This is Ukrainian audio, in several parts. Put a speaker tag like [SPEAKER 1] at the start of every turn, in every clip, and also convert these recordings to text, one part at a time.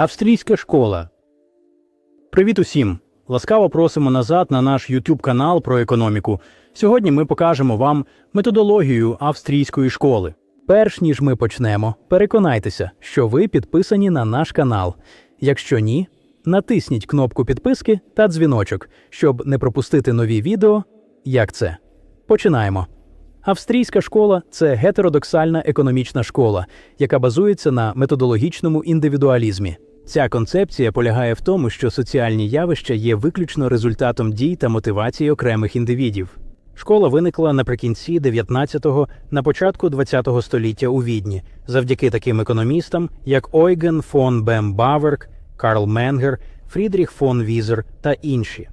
[SPEAKER 1] Австрійська школа. Привіт усім! Ласкаво просимо назад на наш YouTube канал про економіку. Сьогодні ми покажемо вам методологію австрійської школи. Перш ніж ми почнемо, переконайтеся, що ви підписані на наш канал. Якщо ні, натисніть кнопку підписки та дзвіночок, щоб не пропустити нові відео. Як це? Починаємо. Австрійська школа це гетеродоксальна економічна школа, яка базується на методологічному індивідуалізмі. Ця концепція полягає в тому, що соціальні явища є виключно результатом дій та мотивації окремих індивідів. Школа виникла наприкінці 19-го, на початку 20-го століття у Відні, завдяки таким економістам, як Ойген фон Бем Баверк, Карл Менгер, Фрідріх фон Візер та інші.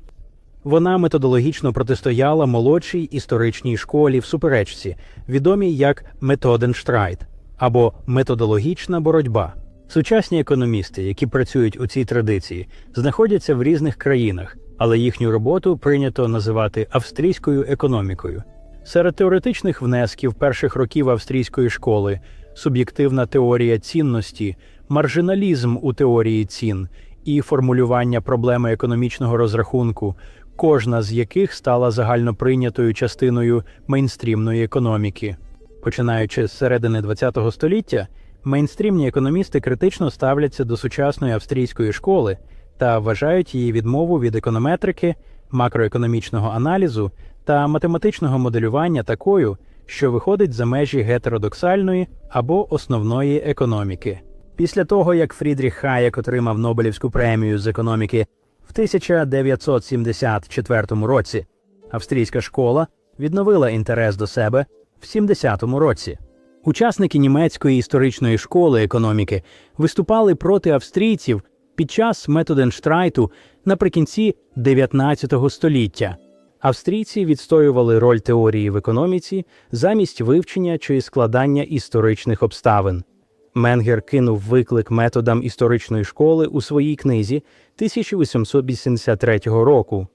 [SPEAKER 1] Вона методологічно протистояла молодшій історичній школі в суперечці, відомій як Методенштрайт або методологічна боротьба. Сучасні економісти, які працюють у цій традиції, знаходяться в різних країнах, але їхню роботу прийнято називати австрійською економікою. Серед теоретичних внесків перших років австрійської школи суб'єктивна теорія цінності, маржиналізм у теорії цін і формулювання проблеми економічного розрахунку, кожна з яких стала загальноприйнятою частиною мейнстрімної економіки. Починаючи з середини ХХ століття, мейнстрімні економісти критично ставляться до сучасної австрійської школи та вважають її відмову від економетрики, макроекономічного аналізу та математичного моделювання такою, що виходить за межі гетеродоксальної або основної економіки. Після того, як Фрідріх Хаєк отримав Нобелівську премію з економіки в 1974 році, австрійська школа відновила інтерес до себе в 70-му році. Учасники німецької історичної школи економіки виступали проти австрійців під час Методенштрайту наприкінці 19 століття. Австрійці відстоювали роль теорії в економіці замість вивчення чи складання історичних обставин. Менгер кинув виклик методам історичної школи у своїй книзі 1883 року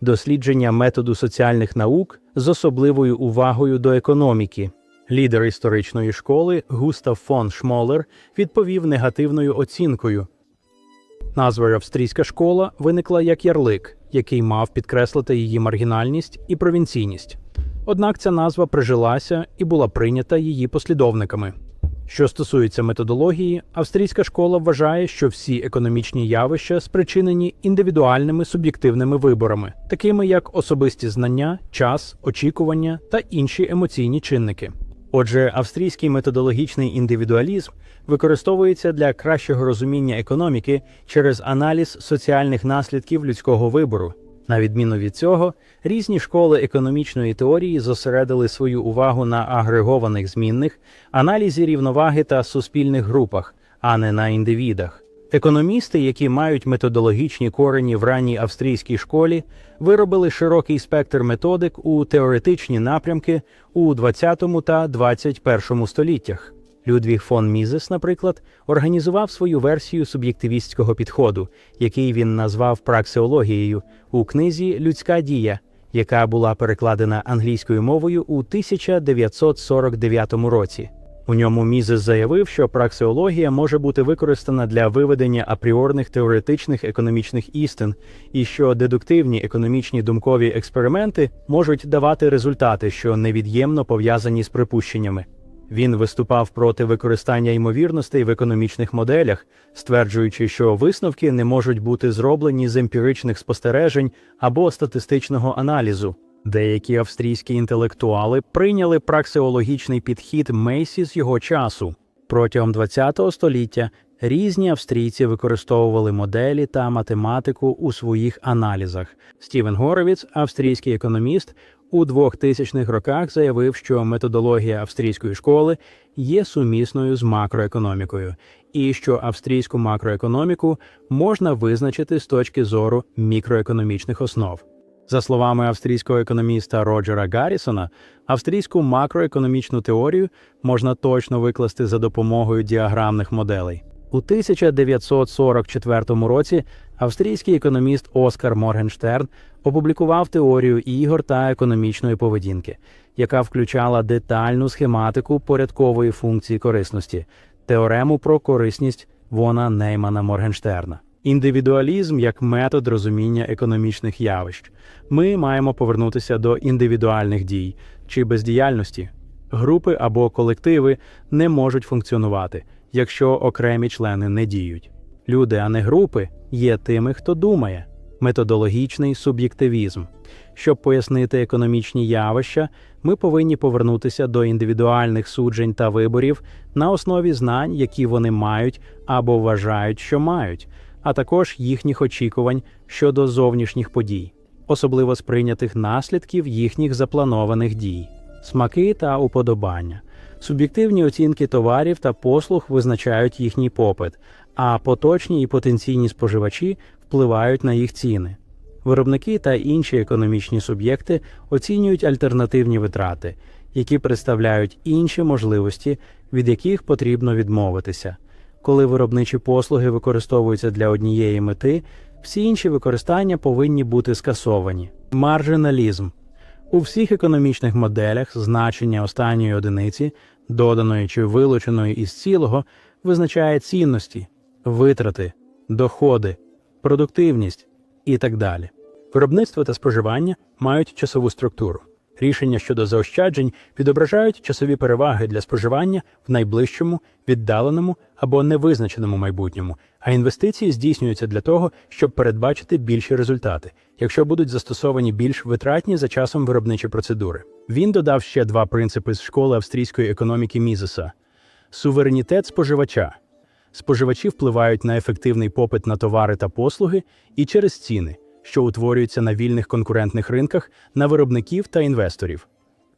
[SPEAKER 1] Дослідження методу соціальних наук з особливою увагою до економіки. Лідер історичної школи Густав фон Шмолер відповів негативною оцінкою. Назва австрійська школа виникла як ярлик, який мав підкреслити її маргінальність і провінційність. Однак ця назва прижилася і була прийнята її послідовниками. Що стосується методології, австрійська школа вважає, що всі економічні явища спричинені індивідуальними суб'єктивними виборами, такими як особисті знання, час, очікування та інші емоційні чинники. Отже, австрійський методологічний індивідуалізм використовується для кращого розуміння економіки через аналіз соціальних наслідків людського вибору. На відміну від цього, різні школи економічної теорії зосередили свою увагу на агрегованих змінних, аналізі рівноваги та суспільних групах, а не на індивідах. Економісти, які мають методологічні корені в ранній австрійській школі, виробили широкий спектр методик у теоретичні напрямки у 20 та 21 століттях. Людвіг фон Мізес, наприклад, організував свою версію суб'єктивістського підходу, який він назвав праксеологією у книзі Людська дія, яка була перекладена англійською мовою у 1949 році. У ньому Мізес заявив, що праксеологія може бути використана для виведення апріорних теоретичних економічних істин, і що дедуктивні економічні думкові експерименти можуть давати результати, що невід'ємно пов'язані з припущеннями. Він виступав проти використання ймовірностей в економічних моделях, стверджуючи, що висновки не можуть бути зроблені з емпіричних спостережень або статистичного аналізу. Деякі австрійські інтелектуали прийняли праксеологічний підхід Мейсі з його часу. Протягом ХХ століття різні австрійці використовували моделі та математику у своїх аналізах. Стівен Горовіц, австрійський економіст, у 2000-х роках заявив, що методологія австрійської школи є сумісною з макроекономікою, і що австрійську макроекономіку можна визначити з точки зору мікроекономічних основ. За словами австрійського економіста Роджера Гаррісона, австрійську макроекономічну теорію можна точно викласти за допомогою діаграмних моделей. У 1944 році австрійський економіст Оскар Моргенштерн опублікував теорію ігор та економічної поведінки, яка включала детальну схематику порядкової функції корисності, теорему про корисність Вона Неймана Моргенштерна. Індивідуалізм як метод розуміння економічних явищ. Ми маємо повернутися до індивідуальних дій чи бездіяльності. Групи або колективи не можуть функціонувати, якщо окремі члени не діють. Люди, а не групи, є тими, хто думає. Методологічний суб'єктивізм. Щоб пояснити економічні явища, ми повинні повернутися до індивідуальних суджень та виборів на основі знань, які вони мають або вважають, що мають, а також їхніх очікувань щодо зовнішніх подій, особливо сприйнятих наслідків їхніх запланованих дій, смаки та уподобання. Суб'єктивні оцінки товарів та послуг визначають їхній попит, а поточні і потенційні споживачі впливають на їх ціни. Виробники та інші економічні суб'єкти оцінюють альтернативні витрати, які представляють інші можливості, від яких потрібно відмовитися. Коли виробничі послуги використовуються для однієї мети, всі інші використання повинні бути скасовані. Маржиналізм у всіх економічних моделях значення останньої одиниці, доданої чи вилученої із цілого, визначає цінності, витрати, доходи, продуктивність і так далі. Виробництво та споживання мають часову структуру. Рішення щодо заощаджень відображають часові переваги для споживання в найближчому, віддаленому або невизначеному майбутньому, а інвестиції здійснюються для того, щоб передбачити більші результати, якщо будуть застосовані більш витратні за часом виробничі процедури. Він додав ще два принципи з школи австрійської економіки Мізеса: суверенітет споживача. Споживачі впливають на ефективний попит на товари та послуги і через ціни, що утворюються на вільних конкурентних ринках, на виробників та інвесторів.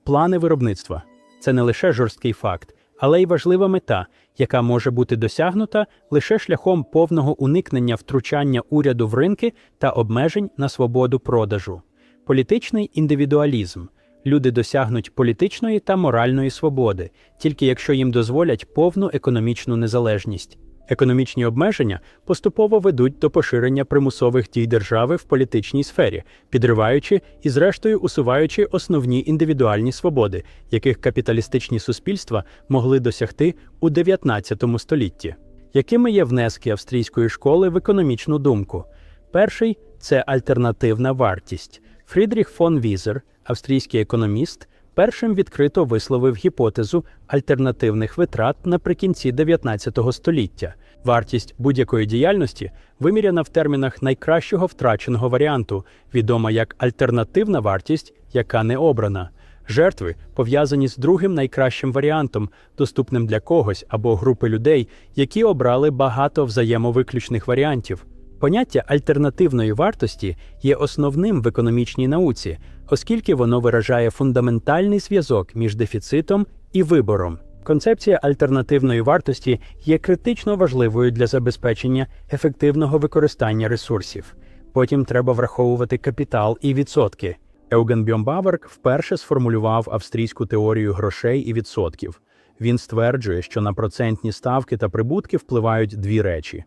[SPEAKER 1] Плани виробництва це не лише жорсткий факт, але й важлива мета, яка може бути досягнута лише шляхом повного уникнення втручання уряду в ринки та обмежень на свободу продажу. Політичний індивідуалізм. Люди досягнуть політичної та моральної свободи, тільки якщо їм дозволять повну економічну незалежність. Економічні обмеження поступово ведуть до поширення примусових дій держави в політичній сфері, підриваючи і, зрештою, усуваючи основні індивідуальні свободи, яких капіталістичні суспільства могли досягти у 19 столітті. Якими є внески австрійської школи в економічну думку? Перший це альтернативна вартість. Фрідріх фон Візер, австрійський економіст, першим відкрито висловив гіпотезу альтернативних витрат наприкінці 19 століття. Вартість будь-якої діяльності виміряна в термінах найкращого втраченого варіанту, відома як альтернативна вартість, яка не обрана. Жертви пов'язані з другим найкращим варіантом, доступним для когось або групи людей, які обрали багато взаємовиключних варіантів. Поняття альтернативної вартості є основним в економічній науці, оскільки воно виражає фундаментальний зв'язок між дефіцитом і вибором. Концепція альтернативної вартості є критично важливою для забезпечення ефективного використання ресурсів. Потім треба враховувати капітал і відсотки. Евген Бьомбаверк вперше сформулював австрійську теорію грошей і відсотків. Він стверджує, що на процентні ставки та прибутки впливають дві речі: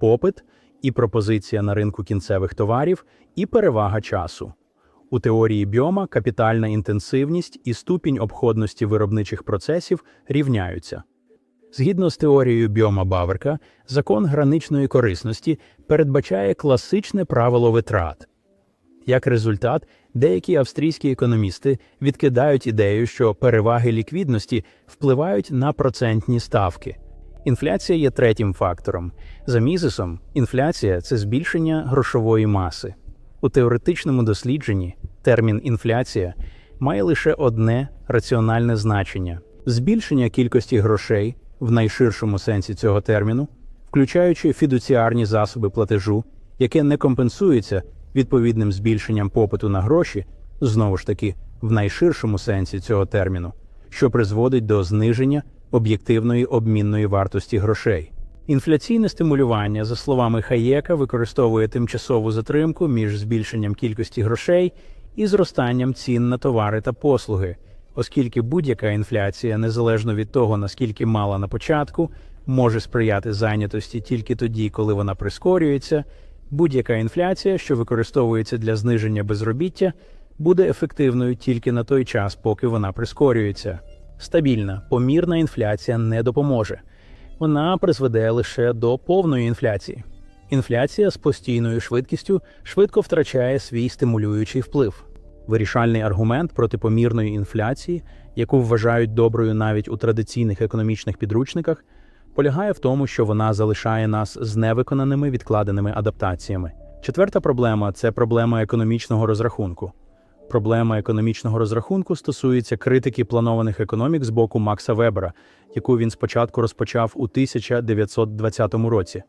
[SPEAKER 1] попит і пропозиція на ринку кінцевих товарів, і перевага часу. У теорії біома капітальна інтенсивність і ступінь обходності виробничих процесів рівняються. Згідно з теорією біома Баверка, закон граничної корисності передбачає класичне правило витрат. Як результат, деякі австрійські економісти відкидають ідею, що переваги ліквідності впливають на процентні ставки. Інфляція є третім фактором. За мізисом, інфляція це збільшення грошової маси. У теоретичному дослідженні термін інфляція має лише одне раціональне значення збільшення кількості грошей в найширшому сенсі цього терміну, включаючи фідуціарні засоби платежу, яке не компенсується відповідним збільшенням попиту на гроші, знову ж таки, в найширшому сенсі цього терміну, що призводить до зниження об'єктивної обмінної вартості грошей. Інфляційне стимулювання, за словами Хаєка, використовує тимчасову затримку між збільшенням кількості грошей і зростанням цін на товари та послуги, оскільки будь-яка інфляція, незалежно від того, наскільки мала на початку, може сприяти зайнятості тільки тоді, коли вона прискорюється. Будь-яка інфляція, що використовується для зниження безробіття, буде ефективною тільки на той час, поки вона прискорюється. Стабільна, помірна інфляція не допоможе. вона призведе лише до повної інфляції. Інфляція з постійною швидкістю швидко втрачає свій стимулюючий вплив. Вирішальний аргумент проти помірної інфляції, яку вважають доброю навіть у традиційних економічних підручниках, полягає в тому, що вона залишає нас з невиконаними відкладеними адаптаціями. Четверта проблема це проблема економічного розрахунку. Проблема економічного розрахунку стосується критики планованих економік з боку Макса Вебера, яку він спочатку розпочав у 1920 році.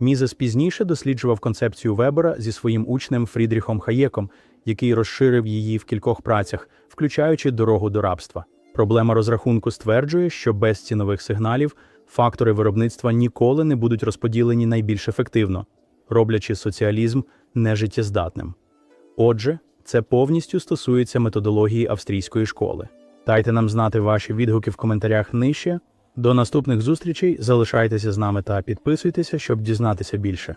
[SPEAKER 1] Мізес пізніше досліджував концепцію Вебера зі своїм учнем Фрідріхом Хаєком, який розширив її в кількох працях, включаючи дорогу до рабства. Проблема розрахунку стверджує, що без цінових сигналів фактори виробництва ніколи не будуть розподілені найбільш ефективно, роблячи соціалізм нежиттєздатним. Отже, це повністю стосується методології австрійської школи. Дайте нам знати ваші відгуки в коментарях нижче. До наступних зустрічей залишайтеся з нами та підписуйтеся, щоб дізнатися більше.